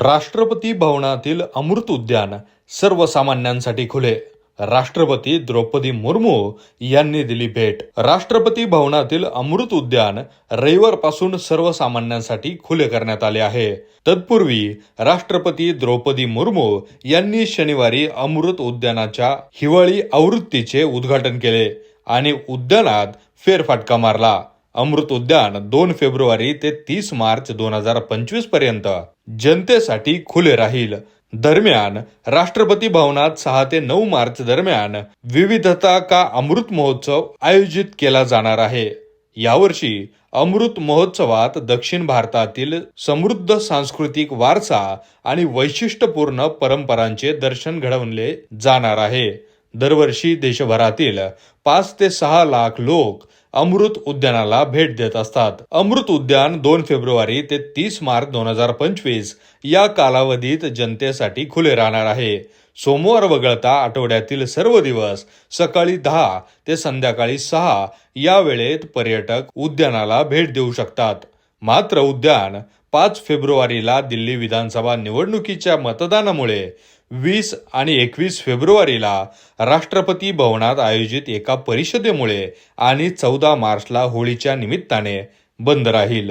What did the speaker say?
राष्ट्रपती भवनातील अमृत उद्यान सर्वसामान्यांसाठी खुले. राष्ट्रपती द्रौपदी मुर्मू यांनी दिली भेट. राष्ट्रपती भवनातील अमृत उद्यान रविवारपासून सर्वसामान्यांसाठी खुले करण्यात आले आहे. तत्पूर्वी राष्ट्रपती द्रौपदी मुर्मू यांनी शनिवारी अमृत उद्यानाच्या हिवाळी आवृत्तीचे उद्घाटन केले आणि उद्यानात फेरफाटका मारला. अमृत उद्यान दोन फेब्रुवारी ते तीस मार्च दोन हजार पंचवीसपर्यंत जनतेसाठी खुले राहील. दरम्यान राष्ट्रपती भवनात सहा ते नऊ मार्च दरम्यान विविधता का अमृत महोत्सव आयोजित केला जाणार आहे? यावर्षी अमृत महोत्सवात दक्षिण भारतातील समृद्ध सांस्कृतिक वारसा आणि वैशिष्ट्यपूर्ण परंपरांचे दर्शन घडवले जाणार आहे. दरवर्षी देशभरातील पाच ते सहा लाख लोक अमृत उद्यानाला भेट देत असतात. अमृत उद्यान दोन फेब्रुवारी ते तीस मार्च दोन हजार पंचवीस या कालावधीत जनतेसाठी खुले राहणार आहे. सोमवार वगळता आठवड्यातील सर्व दिवस सकाळी दहा ते संध्याकाळी सहा या वेळेत पर्यटक उद्यानाला भेट देऊ शकतात. मात्र उद्यान पाच फेब्रुवारीला दिल्ली विधानसभा निवडणुकीच्या मतदानामुळे वीस आणि एकवीस फेब्रुवारीला राष्ट्रपती भवनात आयोजित एका परिषदेमुळे आणि चौदा मार्चला होळीच्या निमित्ताने बंद राहील.